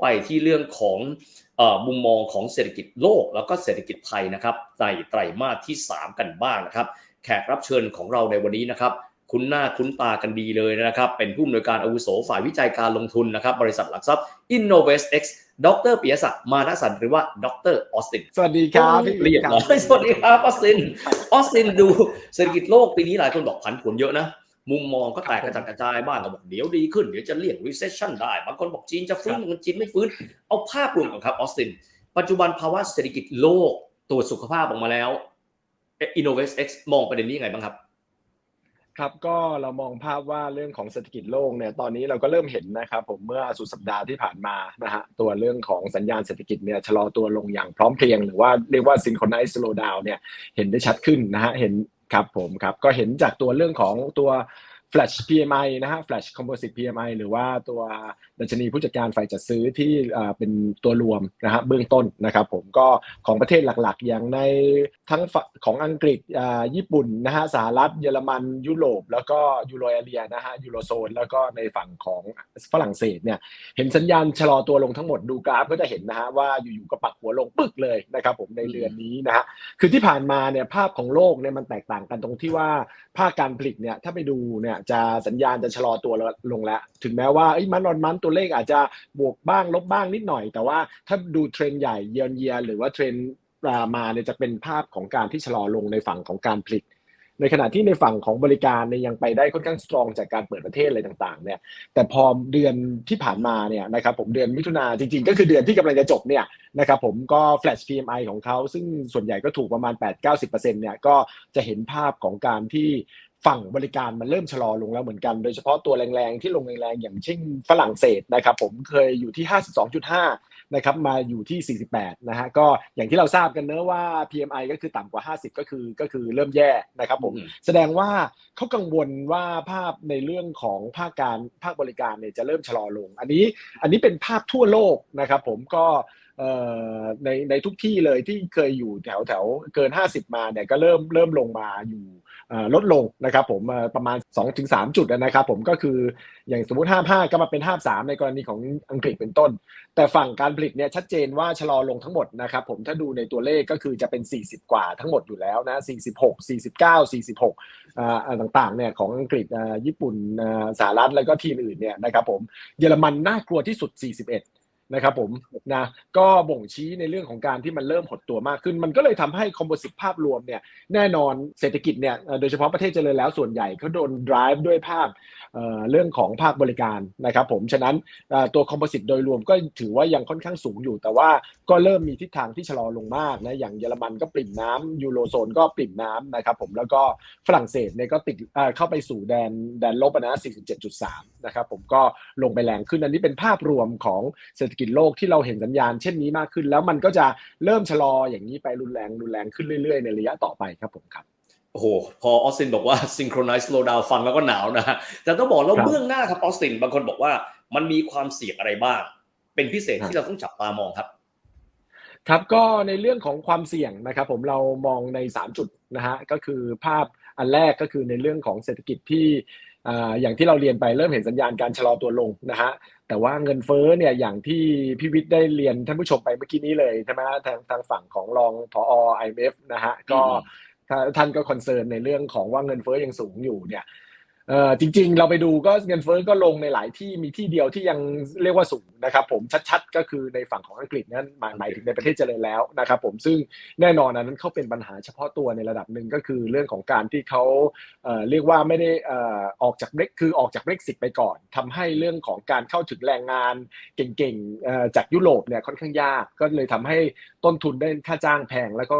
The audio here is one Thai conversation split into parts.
ไปที่เรื่องของเออมุมมองของเศรษฐกิจโลก แล้วก็เศรษฐกิจไทยนะครับในไตรมาสที่ 3 กันบ้างนะครับ แขกรับเชิญของเราในวันนี้นะครับคุ้นหน้าคุ้นตากันดีเลยนะครับ เป็นผู้อำนวยการอาวุโสฝ่ายวิจัยการลงทุนนะครับ บริษัทหลักทรัพย์ InnovestX ดรปิยศักดิ์มานะสันหรือว่าดรออสติน สวัสดีครับพี่เรียบร้อยสวัสดีครับออสตินออสตินดูเศรษฐกิจโลกปีนี้หลายคนบอกผันผวนเยอะนะ มุมมองก็แตกกระจัดกระจายบ้างก็บอกเดี๋ยวดีขึ้นเดี๋ยวจะเลี่ยง recession ได้ บางคนบอกจีนจะฟื้นบางคนจีนไม่ฟื้น เอาภาพรวมก่อนครับออสติน ปัจจุบันภาวะเศรษฐกิจโลกตรวจสุขภาพออกมาแล้ว InnovestX มองประเด็นนี้ยังไงบ้างครับครับก็เรามองภาพว่าเรื่องของเศรษฐกิจโลกเนี่ยตอนนี้เราก็เริ่มเห็นนะครับผมเมื่อสุดสัปดาห์ที่ผ่านมานะฮะตัวเรื่องของสัญญาณเศรษฐกิจเนี่ยชะลอตัวลงอย่างพร้อมเพรียง หรือว่าเรียกว่า synchronized slowdown เนี่ยเห็นได้ชัดขึ้นนะฮะเห็น ครับผมครับก็เห็นจากตัวเรื่องของตัว Flash PMI นะฮะ Flash Composite PMI หรือว่าตัวดัชนีผู้จัดการฝ่ายจัดซื้อที่เป็นตัวรวมนะฮะเบื้องต้นนะครับผมก็ของประเทศหลักๆ อย่างในทั้งของอังกฤษญี่ปุ่นนะฮะสหรัฐเยอรมันยุโรป แล้วก็ยูโรเอเรียนะฮะยูโรโซน แล้วก็ในฝั่งของฝรั่งเศสเนี่ยเห็นสัญญาณชะลอตัวลงทั้งหมดดูกราฟก็จะเห็นนะฮะว่าอยู่ๆก็ปักหัวลงปึกเลยนะครับผมในเดือนนี้นะฮะคือที่ผ่านมาเนี่ยภาพของโลกเนี่ยมันแตกต่างกันตรงที่ว่าภาคการผลิตเนี่ยถ้าไปดูเนี่ยจะสัญญาณจะชะลอตัวลงแล้ว ถึงแม้ว่ามันนอนมันตัวเลขอาจจะบวกบ้างลบบ้างนิดหน่อย แต่ว่าถ้าดูเทรนใหญ่เยียนเยียหรือว่าเทรนมาเนี่ยจะเป็นภาพของการที่ชะลอลงในฝั่งของการผลิต ในขณะที่ในฝั่งของบริการเนี่ยยังไปได้ค่อนข้างสตรองจากการเปิดประเทศอะไรต่างๆ เนี่ย แต่พอเดือนที่ผ่านมาเนี่ยนะครับผมเดือนมิถุนาจริงๆ ก็คือเดือนที่กำลังจะจบเนี่ยนะครับผมก็ flash PMI ของเขาซึ่งส่วนใหญ่ก็ถูกประมาณ 8-90%เนี่ยก็จะเห็นภาพของการที่ ฝั่งบริการมันเริ่มชะลอลงแล้วเหมือนกัน โดยเฉพาะตัวแรงๆที่ลงแรงๆอย่างเช่นฝรั่งเศสนะครับผมเคยอยู่ที่ 52.5 นะครับมาอยู่ที่ 48 นะฮะก็อย่างที่เราทราบกันเนอะว่า PMI ก็คือต่ำกว่า 50 ก็คือก็คือเริ่มแย่นะครับผมแสดงว่าเขากังวลว่าภาพในเรื่องของภาคการภาคบริการเนี่ยจะเริ่มชะลอลง อันนี้อันนี้เป็นภาพทั่วโลกนะครับผมก็ ในในทุกที่เลยที่เคยอยู่แถวแถวเกิน 50 มาเนี่ยก็เริ่มเริ่มลงมาอยู่ลดลงนะครับผมประมาณ 2-3 จุดนะครับผมก็คืออย่างสมมติ 55 ก็มาเป็น 53 ในกรณีของอังกฤษเป็นต้น แต่ฝั่งการผลิตเนี่ยชัดเจนว่าชะลอลงทั้งหมดนะครับผมถ้าดูในตัวเลขก็คือจะเป็น 40 กว่าทั้งหมดอยู่แล้วนะ 46 49 46อ่าต่างๆเนี่ยของอังกฤษญี่ปุ่นสหรัฐแล้วก็ทีมอื่นเนี่ยนะครับผมเยอรมันน่ากลัวที่สุด 41 นะครับผมนะก็บ่งชี้ในเรื่องของการที่มันเริ่มหดตัวมากขึ้น มันก็เลยทำให้คอมโพสิตภาพรวมเนี่ยแน่นอนเศรษฐกิจเนี่ยโดยเฉพาะประเทศเจริญแล้วส่วนใหญ่เขาโดน drive ด้วยภาพเรื่องของภาคบริการนะครับผมฉะนั้นตัวคอมโพสิตโดยรวมก็ถือว่ายังค่อนข้างสูงอยู่ แต่ว่าก็เริ่มมีทิศทางที่ชะลอลงมากนะอย่างเยอรมันก็ปริ่มน้ำยูโรโซนก็ปริ่มน้ำนะครับผมแล้วก็ฝรั่งเศสเนี่ยก็ติดเข้าไปสู่แดนแดนลบนะ47.3นะครับผมก็ลงไปแรงขึ้นอันนี้เป็นภาพรวมของเศรษฐกิจโลกที่เราเห็นสัญญาณเช่นนี้มากขึ้น แล้วมันก็จะเริ่มชะลออย่างนี้ไปรุนแรงรุนแรงขึ้นเรื่อยๆ ในระยะต่อไปครับผมครับโอ้โห พอออสตินบอกว่า synchronize slowdown ฟังแล้วก็หนาวนะฮะแต่ต้องบอกแล้วเบื้องหน้าครับออสตินบางคนบอกว่ามันมีความเสี่ยงอะไรบ้าง เป็นพิเศษที่เราต้องจับตามองครับ ครับก็ในเรื่องของความเสี่ยงนะครับ ผมเรามองใน 3 จุดนะฮะก็คือภาพอันแรกก็คือในเรื่องของเศรษฐกิจที่ อย่างที่เราเรียนไปเริ่มเห็นสัญญาณการชะลอตัวลงนะฮะแต่ว่าเงินเฟ้อเนี่ยอย่างที่พี่วิทย์ได้เรียนท่านผู้ชมไปเมื่อกี้นี้เลยใช่ไหมทางทางฝั่งของรองผอ IMF นะฮะก็ท่านก็คอนเซิร์นในเรื่องของว่าเงินเฟ้อยังสูงอยู่เนี่ย เออจริง ๆ เราไปดูก็เงินเฟ้อก็ลงในหลายที่มีที่เดียวที่ยังเรียกว่าสูงนะครับ ผมชัดๆ ก็คือในฝั่งของอังกฤษนั้นหมายหมายถึงในประเทศเจริญแล้วนะครับ ผมซึ่งแน่นอนนั้นเขาเป็นปัญหาเฉพาะตัวในระดับหนึ่งก็คือเรื่องของการที่เขาเอ่อเรียกว่าไม่ได้เอ่อออกจากเบรกคือออกจากเบรกสิตไปก่อนทำให้เรื่องของการเข้าถึงแรงงานเก่งๆจากยุโรปเนี่ยค่อนข้างยากก็เลยทำให้ต้นทุนได้ค่าจ้างแพง แล้วก็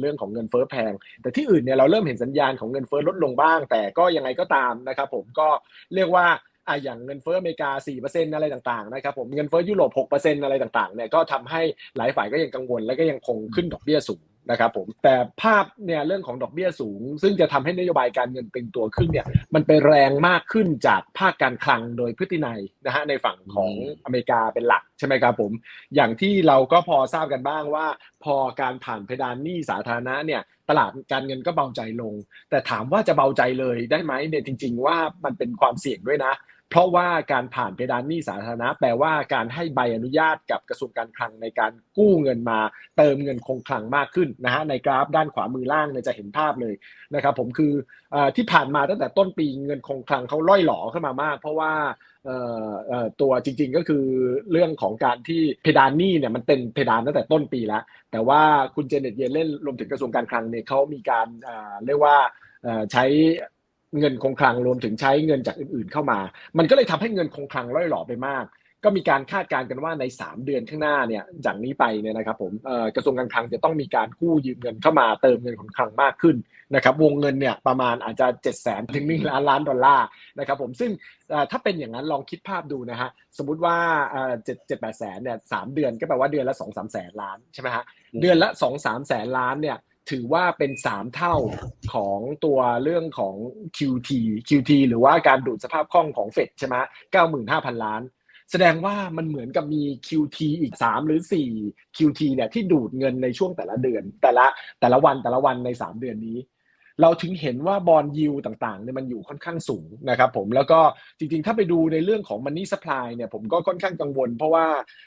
เรื่องของเงินเฟ้อแพง แต่ที่อื่นเนี่ยเราเริ่มเห็นสัญญาณของเงินเฟ้อลดลงบ้าง แต่ก็ยังไงก็ตามนะครับผมก็เรียกว่าอะอย่างเงินเฟ้ออเมริกา 4%อะไรต่างๆนะครับผมเงินเฟ้อยุโรป 6%อะไรต่างๆเนี่ยก็ทำให้หลายฝ่ายก็ยังกังวล และก็ยังคงขึ้นดอกเบี้ยสูงนะครับผมแต่ภาพเนี่ยเรื่องของดอกเบี้ยสูง ซึ่งจะทำให้นโยบายการเงินเป็นตัวขึ้นเนี่ยมันไปแรงมากขึ้นจากภาคการคลังโดยพฤตินัยนะฮะในฝั่งของอเมริกาเป็นหลักใช่ไหมครับผม อย่างที่เราก็พอทราบกันบ้างว่า พอการผ่านเพดานหนี้สาธารณะเนี่ย ตลาดการเงินก็เบาใจลง แต่ถามว่าจะเบาใจเลยได้ไหมเนี่ยจริง ๆ ว่ามันเป็นความเสี่ยงด้วยนะ เพราะว่าการผ่านเพดานหนี้สาธารณะ แปลว่าการให้ใบอนุญาตกับกระทรวงการคลังในการกู้เงินมา เติมเงินคงคลังมากขึ้นนะฮะในกราฟด้านขวามือล่างเนี่ยจะเห็นภาพเลยนะครับผมคืออที่ผ่านมาตั้งแต่ต้นปีเงินคงคลังเขาล่อยหลอขึ้นมามาก เพราะว่าตัวจริงๆก็คือเรื่องของการที่เพดานหนี้เนี่ยมันเป็นเพดานตั้งแต่ต้นปีแล้ว แต่ว่าคุณเจเน็ตเยเลนรวมถึงกระทรวงการคลังเนี่ยเขามีการเรียกว่าใช้ เงินคงคลังรวมถึงใช้เงินจากอื่นๆเข้ามา มันก็เลยทำให้เงินคงคลังล่อยหล่อไปมาก ก็มีการคาดการณ์กันว่าใน 3 เดือนข้างหน้าเนี่ยจากนี้ไปเนี่ยนะครับผมกระทรวงการคลังจะต้องมีการกู้ยืมเงินเข้ามาเติมเงินคงคลังมากขึ้นนะครับวงเงินเนี่ยประมาณอาจจะ 7 0 0 0 0 0ถึง1ล้านล้านดอลลาร์นะครับผมซึ่งถ้าเป็นอย่างนั้นลองคิดภาพดูนะฮะสมมติว่าเจ็ดเจ็ดแปดแสนเนี่ยสามเดือนก็แปลว่าเดือนละสองสามแสนล้านใช่ไหมฮะเดือนละสองสามแสนล้านเนี่ย ถือว่าเป็นสามเท่าของตัวเรื่องของ QT QT หรือว่าการดูดสภาพคล่องของเฟดใช่ไหมเก้าหมื่นห้าพันล้าน แสดงว่ามันเหมือนกับมี QT อีก 3 หรือ 4 QT เนี่ยที่ดูดเงินในช่วงแต่ละเดือน แต่ละแต่ละวันแต่ละวันใน 3 เดือนนี้ เราถึงเห็นว่าบอลยิวต่างๆเนี่ยมันอยู่ค่อนข้างสูงนะครับผมแล้วก็จริงๆ ถ้าไปดูในเรื่องของมันนี่สปายเนี่ยผมก็ค่อนข้างกังวล เพราะว่า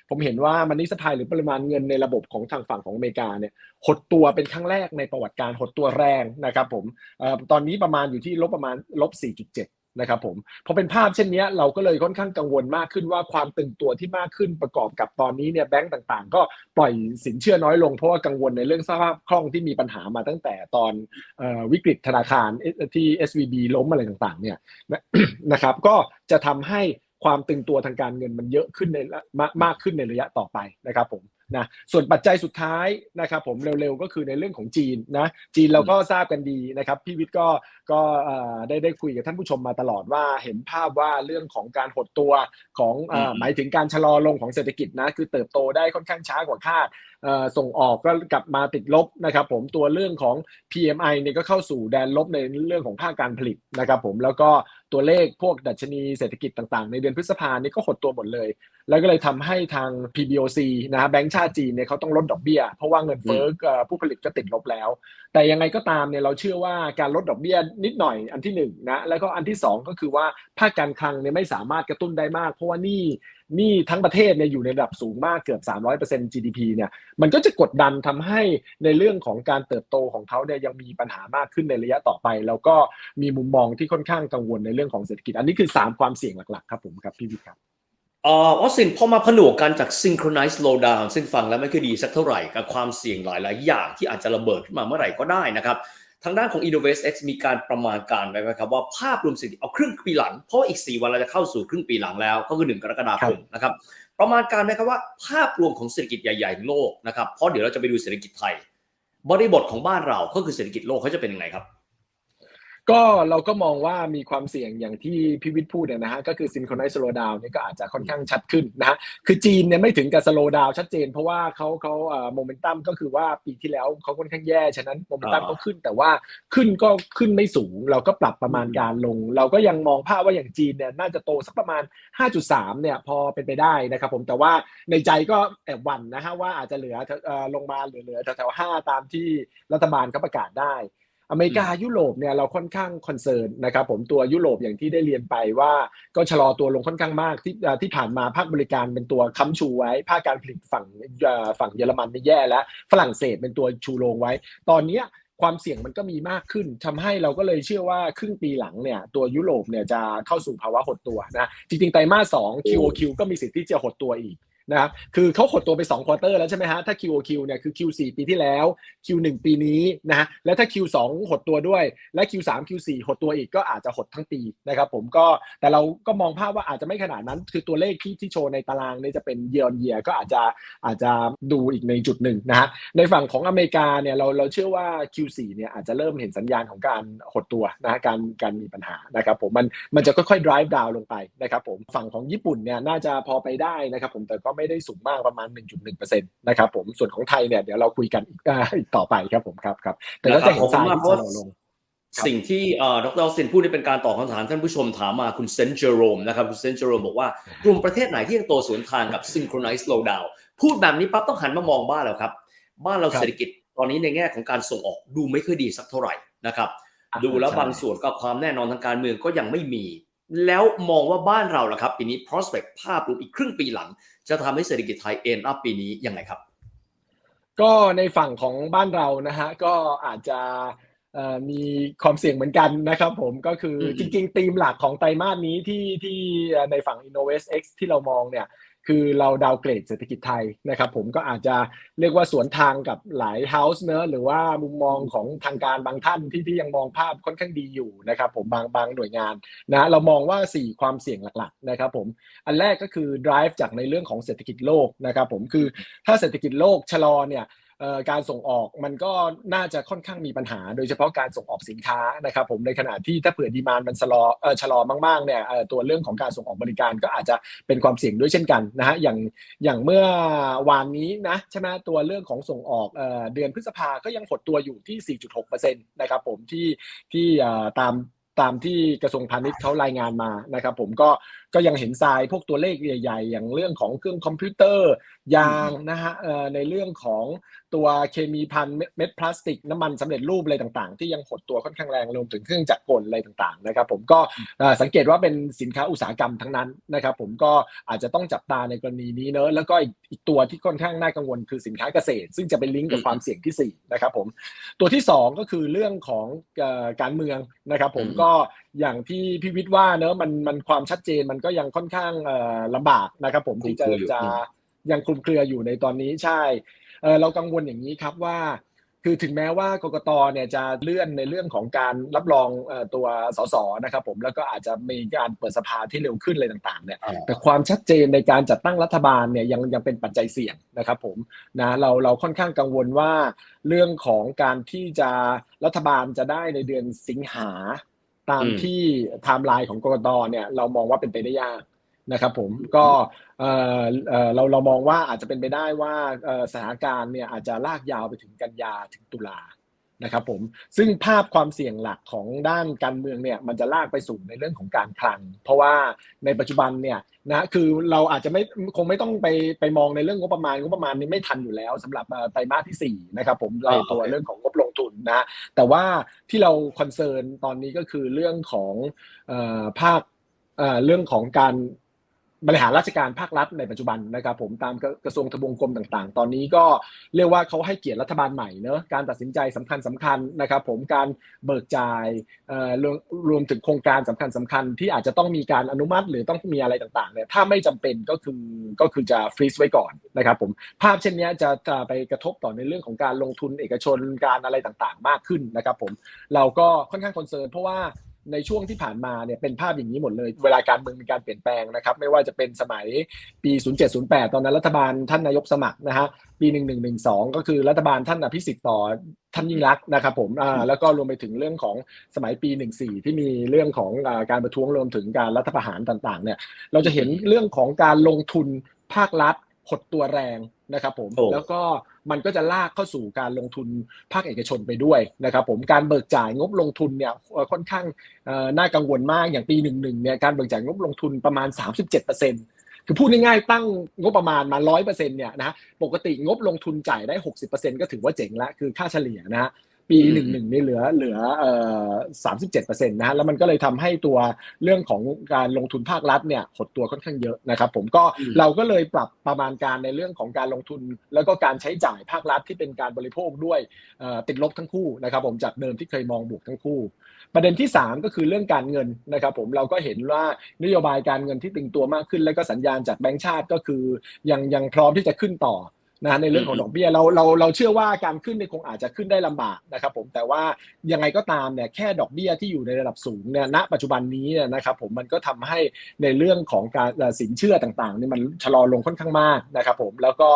ผมเห็นว่ามันนี่สปายหรือปริมาณเงินในระบบของทางฝั่งของอเมริกาเนี่ยหดตัวเป็นครั้งแรกในประวัติการหดตัวแรงนะครับผมอตอนนี้ประมาณอยู่ที่ลบประมาณลบ4.7 นะครับผมพอเป็นภาพเช่นนี้เราก็เลยค่อนข้างกังวลมากขึ้นว่าความตึงตัวที่มากขึ้นประกอบกับตอนนี้เนี่ยแบงก์ต่างๆ ก็ปล่อยสินเชื่อน้อยลงเพราะว่ากังวลในเรื่องสภาพคล่องที่มีปัญหามาตั้งแต่ตอนออวิกฤตธนาคารที่ SVB ล้มอะไรต่างๆเนี่ยนะครับก็จะทำให้ความตึงตัวทางการเงินมันเยอะขึ้นในระมากขึ้นในระยะต่อไปนะครับผม นะส่วนปัจจัยสุดท้ายนะครับผมเร็วๆก็คือในเรื่องของจีนนะจีนเราก็ทราบกันดีนะครับพี่วิทย์ก็ก็เอ่อได้ได้คุยกับท่านผู้ชมมาตลอดว่าเห็นภาพว่าเรื่องของการหดตัวของเอ่ออืมหมายถึงการชะลอลงของเศรษฐกิจนะคือเติบโตได้ค่อนข้างช้ากว่าคาดเอ่อ ส่งออกก็กลับมาติดลบนะครับผมตัวเรื่องของ PMI เนี่ยก็เข้าสู่แดนลบในเรื่องของภาคการผลิตนะครับผมแล้วก็ตัวเลขพวกดัชนีเศรษฐกิจต่างๆ ในเดือนพฤษภาเนี่ยก็หดตัวหมดเลย แล้วก็เลยทำให้ทาง PBOC นะฮะแบงก์ชาติจีนเนี่ยเขาต้องลดดอกเบี้ย เพราะว่าเงินเฟ้อเอ่อผู้ผลิตก็ติดลบแล้ว แต่ยังไงก็ตามเนี่ยเราเชื่อว่าการลดดอกเบี้ยนิดหน่อยอันที่หนึ่งนะแล้วก็อันที่สองก็คือว่าภาคการคลังเนี่ยไม่สามารถกระตุ้นได้มาก เพราะว่าหนี่ หนี่ทั้งประเทศเนี่ยอยู่ในระดับสูงมากเกือบ 300% GDP เนี่ยมันก็จะกดดันทำให้ในเรื่องของการเติบโตของเขาเนี่ยยังมีปัญหามากขึ้นในระยะต่อไป แล้วก็มีมุมมองที่ค่อนข้างกังวลในเรื่องของเศรษฐกิจ อันนี้คือ 3 ความเสี่ยงหลักๆครับผมครับพี่วิครับอ่อออสซินพอมาผนวกกันจาก synchronized slowdown ซึ่งฟังแล้วไม่ค่อยดีสักเท่าไหร่กับความเสี่ยงหลาย ๆ อย่างที่อาจจะระเบิดขึ้นมาเมื่อไหร่ก็ได้นะครับ ทางด้านของ Innovate X มีการประมาณการไว้ไหมครับว่าภาพรวมเศรษฐกิจเอาครึ่งปีหลัง เพราะว่าอีก 4 วันเราจะเข้าสู่ครึ่งปีหลังแล้วก็คือ 1 กรกฎาคมนะครับประมาณการไหมครับว่าภาพรวมของเศรษฐกิจใหญ่ๆของโลกนะครับเพราะเดี๋ยวเราจะไปดูเศรษฐกิจไทย บริบทของบ้านเราก็คือเศรษฐกิจโลกเขาจะเป็นยังไงครับ ก็เราก็มองว่ามีความเสี่ยงอย่างที่พี่วิทย์พูดเนี่ยนะฮะก็คือ synchronize slow down เนี่ก็อาจจะค่อนข้างชัดขึ้นนะฮะคือจีนเนี่ยไม่ถึงกับ slow down ชัดเจน เพราะว่าเขาเขาเอ่อโมเมนตัมก็คือว่าปีที่แล้วเขาค่อนข้างแย่ฉะนั้นโมเมนตัมอ่าเขาขึ้น แต่ว่าขึ้นก็ขึ้นไม่สูง เราก็ปรับประมาณการลง เราก็ยังมองภาพว่าอย่างจีนเนี่ยน่าจะโตสักประมาณ 5.3 เนี่ยพอเป็นไปได้นะครับผมแต่ว่าในใจก็แอบหวั่นนะฮะว่าอาจจะเหลือเออลงมาเหลือๆแถวๆ5ตามที่รัฐบาลเขาประกาศได้ อเมริกายุโรปเนี่ยเราค่อนข้างคอนเซิร์นนะครับผมตัวยุโรปอย่างที่ได้เรียนไปว่าก็ชะลอตัวลงค่อนข้างมากที่เอ่อที่ผ่านมาภาคบริการเป็นตัวค้ำชูไว้ ภาคการผลิตฝั่งเอ่อฝั่งเยอรมันนี่แย่แล้ว ฝรั่งเศสเป็นตัวชูโรงไว้ ตอนเนี้ยความเสี่ยงมันก็มีมากขึ้นทำให้เราก็เลยเชื่อว่าครึ่งปีหลังเนี่ยตัวยุโรปเนี่ยจะเข้าสู่ภาวะหดตัวนะจริงๆไตรมาสสอง QOQ ก็มีสิทธิ์ที่จะหดตัวอีก นะครับคือเขาหดตัวไป2ควอเตอร์แล้วใช่ไหมฮะถ้า QOQ เนี่ยคือ Q4 ปีที่แล้ว Q1 ปีนี้นะฮะแล้วถ้า Q2 หดตัวด้วย และ Q3 Q4 หดตัวอีกก็อาจจะหดทั้งปีนะครับผมก็แต่เราก็มองภาพว่าอาจจะไม่ขนาดนั้น คือตัวเลขที่ที่โชว์ในตารางเนี่ยจะเป็น year on year ก็อาจจะอาจจะดูอีกในจุดหนึ่งนะฮะในฝั่งของอเมริกาเนี่ยเราเราเชื่อว่า Q4 เนี่ยอาจจะเริ่มเห็นสัญญาณของการหดตัวนะฮะการการมีปัญหานะครับผมมันมันจะค่อยๆ drive down ลงไปนะครับผมฝั่งของญี่ปุ่นเนี่ยน่าจะพอไปได้นะครับผมแต่ก็ไม่ได้สูงมากประมาณ 1.1%นะครับผมส่วนของไทยเนี่ยเดี๋ยวเราคุยกันอีกอ่าอีกต่อไปครับผมครับครับแต่ก็จะเห็นทรายที่ชะลอลงครับสิ่งที่เอ่อดรออสซินพูดนี่เป็นการตอบคำถามท่านผู้ชมถามมาคุณเซนเจอโรมนะครับคุณเซนเจอโรมบอกว่ากลุ่มประเทศไหนที่ยังโตสวนทางกับ synchronized slowdown พูดแบบนี้ปั๊บต้องหันมามองบ้านเราครับ บ้านเราครับเศรษฐกิจตอนนี้ในแง่ของการส่งออกดูไม่ค่อยดีสักเท่าไหร่นะครับอ่าดูแล้วใช่บางส่วนก็ความแน่นอนทางการเมืองก็ยังไม่มี แล้วมองว่าบ้านเราล่ะครับปีนี้ prospect ภาพรวมอีกครึ่งปีหลัง จะทำให้เศรษฐกิจไทย end up ปีนี้ยังไงครับ ก็ในฝั่งของบ้านเรานะฮะก็อาจจะมีความเสี่ยงเหมือนกันนะครับผมก็คือจริงๆธีมหลักของไตรมาสนี้ที่ที่ในฝั่ง Innovate X ที่เรามองเนี่ย คือเราดาวเกรดเศรษฐกิจไทยนะครับผมก็อาจจะเรียกว่าสวนทางกับหลายเฮาส์เนอะหรือว่ามุมมองของทางการบางท่านที่ที่ยังมองภาพค่อนข้างดีอยู่นะครับผมบางบางหน่วยงานนะเรามองว่า 4 ความเสี่ยงหลักๆนะครับผมอันแรกก็คือ drive จากในเรื่องของเศรษฐกิจโลกนะครับผมคือถ้าเศรษฐกิจโลกชะลอเนี่ย การส่งออกมันก็น่าจะค่อนข้างมีปัญหา โดยเฉพาะการส่งออกสินค้านะครับผมในขณะที่ถ้าเผื่อดีมานมันชะลอชะลอมากๆเนี่ยตัวเรื่องของการส่งออกบริการก็อาจจะเป็นความเสี่ยงด้วยเช่นกันนะฮะอย่างอย่างเมื่อวานนี้นะใช่ไหมตัวเรื่องของส่งออกเดือนพฤษภาก็ยังหดตัวอยู่ที่ 4.6%นะครับผมที่ที่ตามตามที่กระทรวงพาณิชย์เขารายงานมานะครับผมก็ก็ยังเห็นทรายพวกตัวเลขใหญ่ๆ อย่างเรื่องของเครื่องคอมพิวเตอร์ยางนะฮะในเรื่องของ ตัวเคมีพันเม็ดพลาสติกน้ำมันสำเร็จรูปอะไรต่างๆ ที่ยังหดตัวค่อนข้างแรงรวมถึงเครื่องจักรกลอะไรต่างๆนะครับผมก็สังเกตว่าเป็นสินค้าอุตสาหกรรมทั้งนั้นนะครับผมก็อาจจะต้องจับตาในกรณีนี้เนอะแล้วก็อีกตัวที่ค่อนข้างน่ากังวลคือสินค้าเกษตร ซึ่งจะเป็นลิงก์กับความเสี่ยงที่4นะครับผมตัวที่ 2 ก็คือเรื่องของการเมืองนะครับผมก็อย่างที่พี่วิทย์ว่าเนอะมันมันความชัดเจนมันก็ยังค่อนข้างลำบากนะครับผมที่จะจะยังคลุมเครืออยู่ในตอนนี้ใช่ เรากังวลอย่างนี้ครับว่า คือถึงแม้ว่ากกตเนี่ยจะเลื่อนในเรื่องของการรับรองตัวสสนะครับผมแล้วก็อาจจะมีการเปิดสภาที่เร็วขึ้นอะไรต่างๆเนี่ยแต่ความชัดเจนในการจัดตั้งรัฐบาลเนี่ยยังยังเป็นปัจจัยเสี่ยงนะครับผมนะเราเราค่อนข้างกังวลว่าเรื่องของการที่จะรัฐบาลจะได้ในเดือนสิงหาตามที่ไทม์ไลน์ของกรกตเนี่ยเรามองว่าเป็นไปได้ยาก นะครับผมก็เราเรามองว่าอาจจะเป็นไปได้ว่าสถานการณ์เนี่ยอาจจะลากยาวไปถึงกันยาถึงตุลานะครับผมซึ่งภาพความเสี่ยงหลักของด้านการเมืองเนี่ยมันจะลากไปสู่ในเรื่องของการคลัง เพราะว่าในปัจจุบันเนี่ยนะคือเราอาจจะไม่คงไม่ต้องไปไปมองในเรื่องงบประมาณงบประมาณนี้ไม่ทันอยู่แล้วสำหรับไตรมาสที่4นะครับผมในตัวเรื่องของงบลงทุนนะแต่ว่าที่เราคอนเซิร์นตอนนี้ก็คือเรื่องของภาคเรื่องของการ บริหารราชการภาครัฐในปัจจุบันนะครับผมตามกระทรวงทบวงกรมต่างๆ ตอนนี้ก็เรียกว่าเขาให้เกียรติรัฐบาลใหม่เนอะการตัดสินใจสำคัญสำคัญนะครับผมการเบิกจ่ายรวมถึงโครงการสำคัญสำคัญที่อาจจะต้องมีการอนุมัติหรือต้องมีอะไรต่างๆเนี่ยถ้าไม่จำเป็นก็คือก็คือจะฟรีซไว้ก่อนนะครับผมภาพเช่นนี้จะจะไปกระทบต่อในเรื่องของการลงทุนเอกชนการอะไรต่างๆ มากขึ้นนะครับผมเราก็ค่อนข้างคอนเซิร์นเพราะว่า ในช่วงที่ผ่านมาเนี่ยเป็นภาพอย่างนี้หมดเลย เวลาการเมืองมีการเปลี่ยนแปลงนะครับ ไม่ว่าจะเป็นสมัยปี 0708 ตอนนั้นรัฐบาลท่านนายกสมัครนะฮะปี 1112 ก็คือรัฐบาลท่านอภิสิทธิ์ต่อท่านยิ่งรักนะครับผมอ่าแล้วก็รวมไปถึงเรื่องของสมัยปี 14 ที่มีเรื่องของการประท้วงรวมถึงการรัฐประหารต่างๆเนี่ยเราจะเห็นเรื่องของการลงทุนภาครัฐหดตัวแรงนะครับผมแล้วก็ มันก็จะลากเข้าสู่การลงทุนภาคเอกชนไปด้วยนะครับผมการเบิกจ่ายงบลงทุนเนี่ยค่อนข้างน่ากังวลมากอย่างปีหนึ่งหนึ่งเนี่ยการเบิกจ่ายงบลงทุนประมาณ 37%คือพูดง่ายๆตั้งงบประมาณมา 100%เนี่ยนะปกติงบลงทุนจ่ายได้ 60%ก็ถือว่าเจ๋งละคือค่าเฉลี่ยนะฮะ ปีหนึ่งหนึ่งนี่เหลือเหลือเอ่อสามสิบเจ็ดเปอร์เซ็นต์นะฮะแล้วมันก็เลยทำให้ตัวเรื่องของการลงทุนภาครัฐเนี่ยหดตัวค่อนข้างเยอะนะครับ ผมก็เราก็เลยปรับประมาณการในเรื่องของการลงทุน แล้วก็การใช้จ่ายภาครัฐที่เป็นการบริโภคด้วยติดลบทั้งคู่นะครับ ผมจากเดิมที่เคยมองบวกทั้งคู่ ประเด็นที่ 3 ก็คือเรื่องการเงินนะครับผมเราก็เห็นว่านโยบายการเงินที่ตึงตัวมากขึ้น แล้วก็สัญญาณจากแบงก์ชาติก็คือยังยังพร้อมที่จะขึ้นต่อ นะในเรื่องของดอกเบี้ยเราเราเราเชื่อว่าการขึ้นในคงอาจจะขึ้นได้ลำบากนะครับผมแต่ว่ายังไงก็ตามเนี่ยแค่ดอกเบี้ยที่อยู่ในระดับสูงเนี่ยณปัจจุบันนี้เนี่ยนะครับผมมันก็ทำให้ในเรื่องของการสินเชื่อต่างๆนี่มันชะลอลงค่อนข้างมากนะครับผมแล้วก็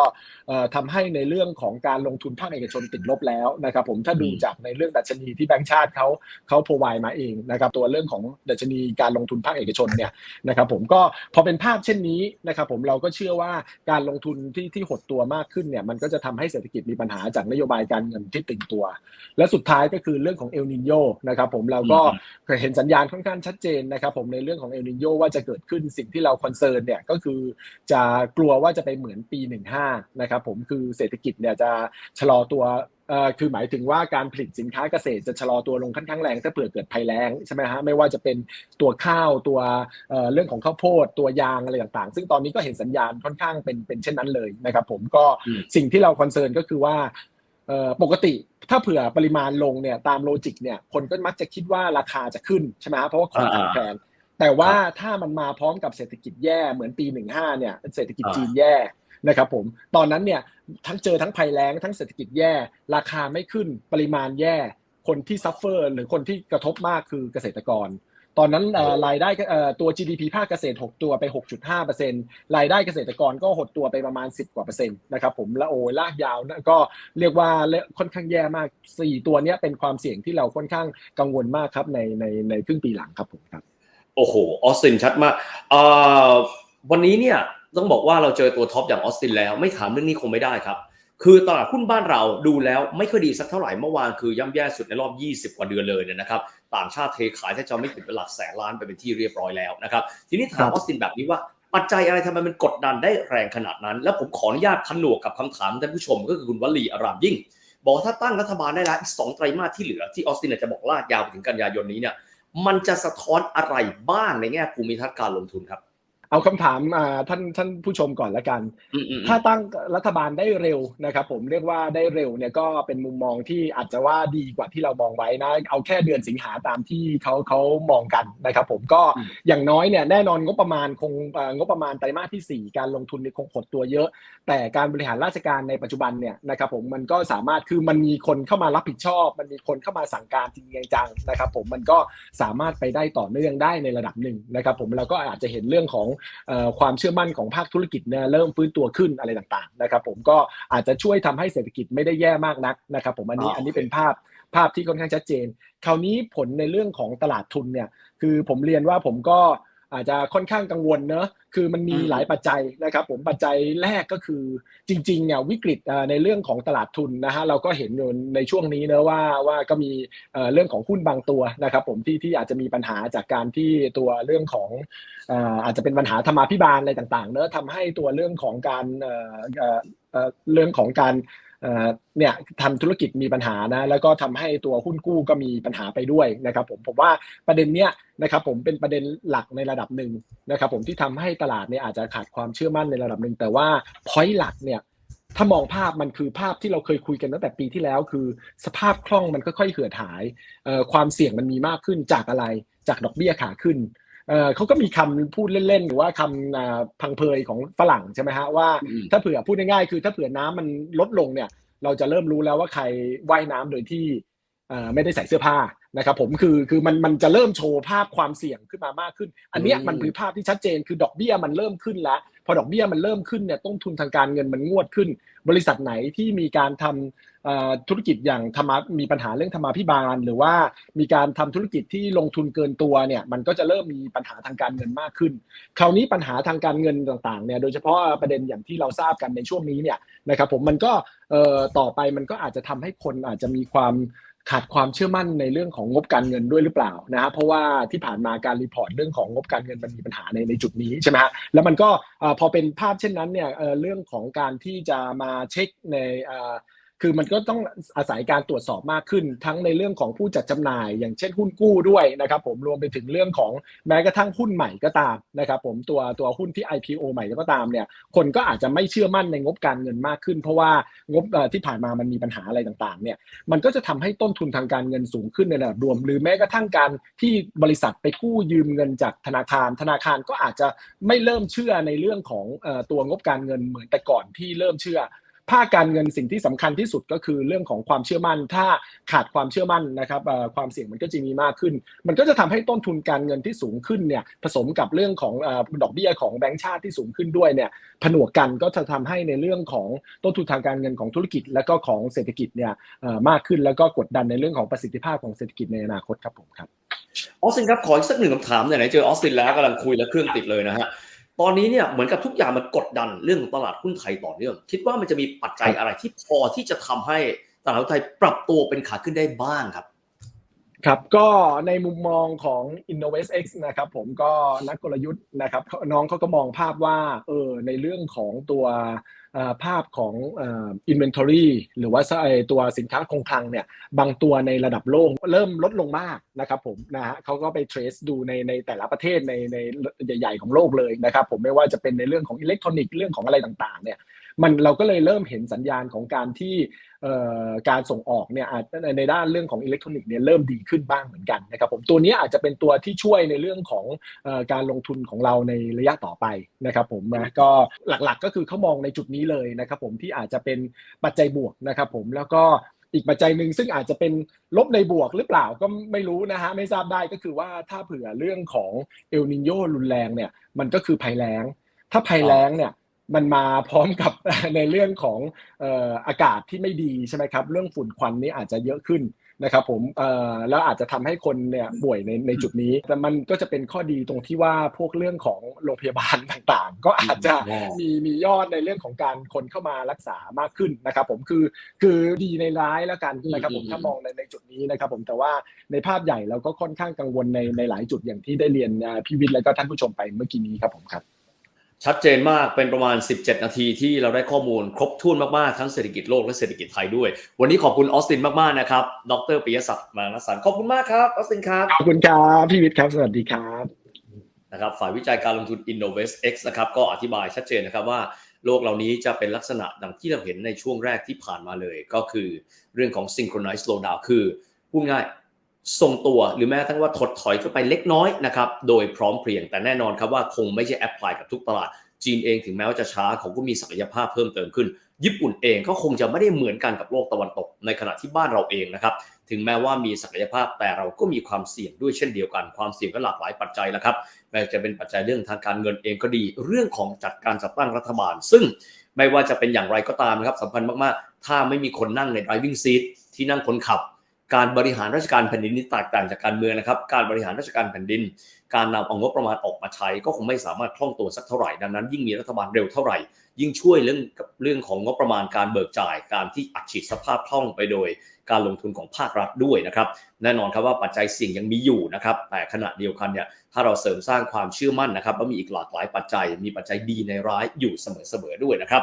ทำให้ในเรื่องของการลงทุนภาคเอกชนติดลบแล้วนะครับผมถ้าดูจากในเรื่องดัชนีที่แบงก์ชาติเขาเขาพรอไวมาเองนะครับตัวเรื่องของดัชนีการลงทุนภาคเอกชนเนี่ยนะครับผมก็พอเป็นภาพเช่นนี้นะครับผมเราก็เชื่อว่าการลงทุนที่ที่หดตัวมากขึ้นเนี่ยมันก็จะทำให้เศรษฐกิจมีปัญหาจากนโยบายการเงินที่ตึงตัว และสุดท้ายก็คือเรื่องของเอลนินโยนะครับผมเราก็เคยเห็นสัญญาณค่อนข้างชัดเจนนะครับผมในเรื่องของเอลนินโยว่าจะเกิดขึ้นสิ่งที่เราคอนเซิร์นเนี่ยก็คือจะกลัวว่าจะไปเหมือนปี 15นะครับผมคือเศรษฐกิจเนี่ยจะชะลอตัว เอ่อคือหมายถึงว่าการผลิตสินค้าเกษตรจะชะลอตัวลงค่อนข้างแรง ถ้าเผื่อเกิดภัยแล้งใช่ไหมฮะไม่ว่าจะเป็นตัวข้าวตัวเอ่อเรื่องของข้าวโพดตัวยางอะไรต่างๆ ซึ่งตอนนี้ก็เห็นสัญญาณค่อนข้างเป็นเป็นเช่นนั้นเลยนะครับผมก็อืมสิ่งที่เราคอนเซิร์นก็คือว่าเอ่อปกติถ้าเผื่อปริมาณลงเนี่ยตามโลจิกเนี่ยคนก็มักจะคิดว่าราคาจะขึ้นใช่ไหมฮะเพราะว่าของขาดแคลนแต่ว่าถ้ามันมาพร้อมกับเศรษฐกิจแย่เหมือนปี 15เนี่ยเศรษฐกิจจีนแย่ นะครับผมตอนนั้นเนี่ยทั้งเจอทั้งภัยแล้งทั้งเศรษฐกิจแย่ ราคาไม่ขึ้นปริมาณแย่ คนที่ซัฟเฟอร์หรือคนที่กระทบมากคือเกษตรกร ตอนนั้นเอ่อรายได้เอ่อตัว GDP ภาคเกษตรหดตัวไป 6.5%รายได้เกษตรกรก็หดตัวไปประมาณ 10 กว่าเปอร์เซ็นต์นะครับผมและโอ้ยลากยาวนะก็เรียกว่าค่อนข้างแย่มาก 4 ตัวเนี้ยเป็นความเสี่ยงที่เราค่อนข้างกังวลมากครับในในในครึ่งปีหลังครับผมครับโอ้โหออสตินชัดมากเอ่อวันนี้เนี่ย ต้องบอกว่าเราเจอตัวท็อปอย่างออสตินแล้ว ไม่ถามเรื่องนี้คงไม่ได้ครับ คือตลาดหุ้นบ้านเราดูแล้วไม่ค่อยดีสักเท่าไหร่เมื่อวานคือย่ำแย่สุดในรอบ 20 กว่าเดือนเลยเนี่ยนะครับต่างชาติเทขายถ้าจะไม่ถึงเป็นหลักแสนล้านไปเป็นที่เรียบร้อยแล้วนะครับทีนี้ถามคอรับอสตินแบบนี้ว่าปัจจัยอะไรทำไมมันกดดันได้แรงขนาดนั้น แล้วผมขออนุญาตผนวกกับคำถามท่านผู้ชมก็คือคุณวลีอารามยิ่ง บอกว่าถ้าตั้งรัฐบาลได้แล้วอีกสองไตรมาสที่เหลือที่ออสตินอาจจะบอกลากยาวไปถึงกันยายนนี้เนี่ยมันจะสะท้อนอะไรบ้างในแง่ภูมิทัศน์การลงทุนครับ เอาคำถามอ่าท่านท่านผู้ชมก่อนละกันอืมอืมถ้าตั้งรัฐบาลได้เร็วนะครับ ผมเรียกว่าได้เร็วเนี่ยก็เป็นมุมมองที่อาจจะว่าดีกว่าที่เรามองไว้นะ เอาแค่เดือนสิงหาตามที่เขาเขามองกันนะครับ ผมก็อืมอย่างน้อยเนี่ยแน่นอนงบประมาณคงเอ่องบประมาณไตรมาสที่ 4 การลงทุนเนี่ยคงหดตัวเยอะ แต่การบริหารราชการในปัจจุบันเนี่ยนะครับผมมันก็สามารถคือมันมีคนเข้ามารับผิดชอบ มันมีคนเข้ามาสั่งการจริงๆจังๆนะครับ ผมมันก็สามารถไปได้ต่อเนื่องได้ในระดับหนึ่งนะครับ ผมเราก็อาจจะเห็นเรื่องของเอ่อความเชื่อมั่นของภาคธุรกิจเนี่ยเริ่มฟื้นตัวขึ้นอะไรต่างๆนะครับผมก็อาจจะช่วยทำให้เศรษฐกิจไม่ได้แย่มากนักนะครับผมอันนี้อ่าอันนี้โอเคเป็นภาพภาพที่ค่อนข้างชัดเจน คราวนี้ผลในเรื่องของตลาดทุนเนี่ยคือผมเรียนว่าผมก็ อาจจะค่อนข้างกังวลเนอะคือมันมีหลายปัจจัยนะครับ ผมปัจจัยแรกก็คือจริงๆเนี่ยวิกฤตเอ่อในเรื่องของตลาดทุนนะฮะเราก็เห็นอยู่ในช่วงนี้เนอะว่าว่าก็มีเอ่อเรื่องของหุ้นบางตัวนะครับ ผมที่ที่อาจจะมีปัญหาจากการที่ตัวเรื่องของเอ่ออาจจะเป็นปัญหาธรรมาภิบาลอะไรต่างๆเนอะทำให้ตัวเรื่องของการเอ่อเอ่อเอ่อเรื่องของการ เนี่ยทำธุรกิจมีปัญหานะแล้วก็ทำให้ตัวหุ้นกู้ก็มีปัญหาไปด้วยนะครับผมผมว่าประเด็นเนี้ยนะครับผมเป็นประเด็นหลักในระดับหนึ่งนะครับผมที่ทำให้ตลาดเนี่ยอาจจะขาดความเชื่อมั่นในระดับหนึ่งแต่ว่าพอยต์หลักเนี่ยถ้ามองภาพมันคือภาพที่เราเคยคุยกันตั้งแต่ปีที่แล้วคือ สภาพคล่องมันค่อยๆเหือดหายความเสี่ยงมันมีมากขึ้นจากอะไรจากดอกเบี้ยขาขึ้น เอ่อเขาก็มีคำพูดเล่นๆหรือว่าคำอ่าพังเพยของฝรั่งใช่ไหมฮะว่าอืมถ้าเผื่อพูดง่ายๆคือ ถ้าเผื่อน้ำมันลดลงเนี่ย เราจะเริ่มรู้แล้วว่าใครว่ายน้ำโดยที่เอ่อไม่ได้ใส่เสื้อผ้านะครับผมคือคือมันมันจะเริ่มโชว์ภาพความเสี่ยงขึ้นมามากขึ้น อันเนี้ยอืมมันคือภาพที่ชัดเจนคือดอกเบี้ยมันเริ่มขึ้นแล้ว พอดอกเบี้ยมันเริ่มขึ้นเนี่ยต้นทุนทางการเงินมันงวดขึ้น บริษัทไหนที่มีการทำเอ่อธุรกิจอย่างธรรมามีปัญหาเรื่องธรรมาภิบาล หรือว่ามีการทำธุรกิจที่ลงทุนเกินตัวเนี่ยมันก็จะเริ่มมีปัญหาทางการเงินมากขึ้น คราวนี้ปัญหาทางการเงินต่างๆเนี่ยโดยเฉพาะประเด็นอย่างที่เราทราบกันในช่วงนี้เนี่ยนะครับผมมันก็เอ่อต่อไปมันก็อาจจะทำให้คนอาจจะมีความ ขาดความเชื่อมั่นในเรื่องของงบการเงินด้วยหรือเปล่านะฮะเพราะว่าที่ผ่านมาการรีพอร์ตเรื่องของงบการเงินมันมีปัญหาในในจุดนี้ใช่ไหมฮะแล้วมันก็อพอเป็นภาพเช่นนั้นเนี่ยเรื่องของการที่จะมาเช็คใน คือมันก็ต้องอาศัยการตรวจสอบมากขึ้น ทั้งในเรื่องของผู้จัดจำหน่าย อย่างเช่นหุ้นกู้ด้วยนะครับผมรวมไปถึงเรื่องของแม้กระทั่งหุ้นใหม่ก็ตามนะครับผมตัวตัวหุ้นที่ IPO ใหม่ก็ตามเนี่ยคนก็อาจจะไม่เชื่อมั่นในงบการเงินมากขึ้น เพราะว่างบที่ผ่านมามันมีปัญหาอะไรต่างๆเนี่ยมันก็จะทำให้ต้นทุนทางการเงินสูงขึ้นในระดับรวม หรือแม้กระทั่งการที่บริษัทไปกู้ยืมเงินจากธนาคาร ธนาคารก็อาจจะไม่เริ่มเชื่อในเรื่องของตัวงบการเงินเหมือนแต่ก่อนที่เริ่มเชื่อ ภาคการเงินสิ่งที่สำคัญที่สุดก็คือเรื่องของความเชื่อมั่น ถ้าขาดความเชื่อมั่นนะครับความเสี่ยงมันก็จะมีมากขึ้น มันก็จะทำให้ต้นทุนการเงินที่สูงขึ้นเนี่ยผสมกับเรื่องของดอกเบี้ยของแบงก์ชาติที่สูงขึ้นด้วยเนี่ยผนวกกันก็จะทำให้ในเรื่องของต้นทุนทางการเงินของธุรกิจ และก็ของเศรษฐกิจเนี่ยมากขึ้นแล้วก็กดดันในเรื่องของประสิทธิภาพของเศรษฐกิจในอนาคตครับผมครับออสตินครับขออีกสักหนึ่งคำถามไหนเจอออสตินแล้วกำลังคุยแล้วเครื่องติดเลยนะฮะ ตอนนี้เนี่ยเหมือนกับทุกอย่างมันกดดันเรื่องของตลาดหุ้นไทยต่อเนื่อง คิดว่ามันจะมีปัจจัยอะไรที่พอที่จะทำให้ตลาดหุ้นไทยปรับตัวเป็นขาขึ้นได้บ้างครับ ครับก็ในมุมมองของ InnovestX นะครับผมก็นักกลยุทธ์นะครับน้องเขาก็มองภาพว่าเออในเรื่องของตัว ภาพของอ่อ inventory หรือว่าตัวสินค้าคงคลังเนี่ยบางตัวในระดับโลกเริ่มลดลงมากนะครับผมนะฮะเขาก็ไป trace ดูในในแต่ละประเทศในในใหญ่ ๆ ของโลกเลยนะครับผมไม่ว่าจะเป็นในเรื่องของอิเล็กทรอนิกส์เรื่องของอะไรต่างๆเนี่ยมันเราก็เลยเริ่มเห็นสัญญาณของการที่การส่งออกเนี่ยอาจในในด้านเรื่องของอิเล็กทรอนิกส์เนี่ยเริ่มดีขึ้นบ้างเหมือนกันนะครับผมตัวนี้อาจจะเป็นตัวที่ช่วยในเรื่องของอการลงทุนของเราในระยะต่อไปนะครับผมนะก็หลักๆก็คือเขามองในจุดนี้เลยนะครับผมที่อาจจะเป็นปัจจัยบวกนะครับผมแล้วก็อีกปัจจัยหนึ่งซึ่งอาจจะเป็นลบในบวกหรือเปล่าก็ไม่รู้นะฮะไม่ทราบได้ก็คือว่าถ้าเผื่อเรื่องของเอลนิโยรุนแรงเนี่ยมันก็คือภัยแล้ง ถ้าภัยแล้งเนี่ยมันมาพร้อมกับในเรื่องของเอ่ออากาศที่ไม่ดีใช่ไหมครับ เรื่องฝุ่นควันนี่อาจจะเยอะขึ้น นะครับผมเอ่อแล้วอาจจะทำให้คนเนี่ยป่วยในในจุดนี้ แต่มันก็จะเป็นข้อดีตรงที่ว่าพวกเรื่องของโรงพยาบาลต่างๆ ก็อาจจะอืมมีมียอดในเรื่องของการคนเข้ามารักษามากขึ้นนะครับผมคือคือดีในร้ายแล้วกันนะครับผมอืมถ้ามองในในจุดนี้นะครับผมแต่ว่าในภาพใหญ่เราก็ค่อนข้างกังวลในในหลายจุดอย่างที่ได้เรียนอ่าพี่วิทย์และก็ท่านผู้ชมไปเมื่อกี้นี้ครับผมครับ ชัดเจนมากเป็นประมาณ 17 นาทีที่เราได้ข้อมูลครบถ้วนมากๆ ทั้งเศรษฐกิจโลกและเศรษฐกิจไทยด้วย วันนี้ขอบคุณออสตินมากๆนะครับ ดรปิยศักดิ์มานสันขอบคุณมากครับออสตินครับ ขอบคุณครับพี่วิทย์ครับ สวัสดีครับนะครับฝ่ายวิจัยการลงทุน InnovestX นะครับก็อธิบายชัดเจนนะครับว่าโลกเหล่านี้จะเป็นลักษณะดังที่เราเห็นในช่วงแรกที่ผ่านมาเลย ก็คือเรื่องของ synchronized slowdown คือพูดง่าย ทรงตัวหรือแม้กระทั่งว่าถดถอยเข้าไปเล็กน้อยนะครับโดยพร้อมเพรียงแต่แน่นอนครับว่าคงไม่ใช่แอพพลายกับทุกตลาด จีนเองถึงแม้ว่าจะช้าเขาก็มีศักยภาพเพิ่มเติมขึ้น ญี่ปุ่นเองก็คงจะไม่ได้เหมือนกันกับโลกตะวันตก ในขณะที่บ้านเราเองนะครับถึงแม้ว่ามีศักยภาพแต่เราก็มีความเสี่ยงด้วยเช่นเดียวกัน ความเสี่ยงก็หลากหลายปัจจัยแล้วครับแม้จะเป็นปัจจัยเรื่องทางการเงินเองก็ดี เรื่องของจัดการจัดตั้งรัฐบาล ซึ่งไม่ว่าจะเป็นอย่างไรก็ตามนะครับสำคัญมากๆ ถ้าไม่มีคนนั่งใน driving seat ที่นั่งคนขับ การบริหารราชการแผ่นดินนี่แตกต่างจากการเมืองนะครับ การบริหารราชการแผ่นดิน การนำเอางบประมาณออกมาใช้ ก็คงไม่สามารถคล่องตัวสักเท่าไหร่ดังนั้นยิ่งมีรัฐบาลเร็วเท่าไหร่ ยิ่งช่วยเรื่องกับเรื่องของงบประมาณการเบิกจ่าย การที่อัดฉีดสภาพคล่องไปโดย การลงทุนของภาครัฐด้วยนะครับแน่นอนครับว่าปัจจัยเสี่ยงยังมีอยู่นะครับแต่ขณะเดียวกันเนี่ยถ้าเราเสริมสร้างความเชื่อมั่นนะครับว่ามีอีกหลากหลายปัจจัยมีปัจจัยดีในร้ายอยู่เสมอๆด้วยนะครับ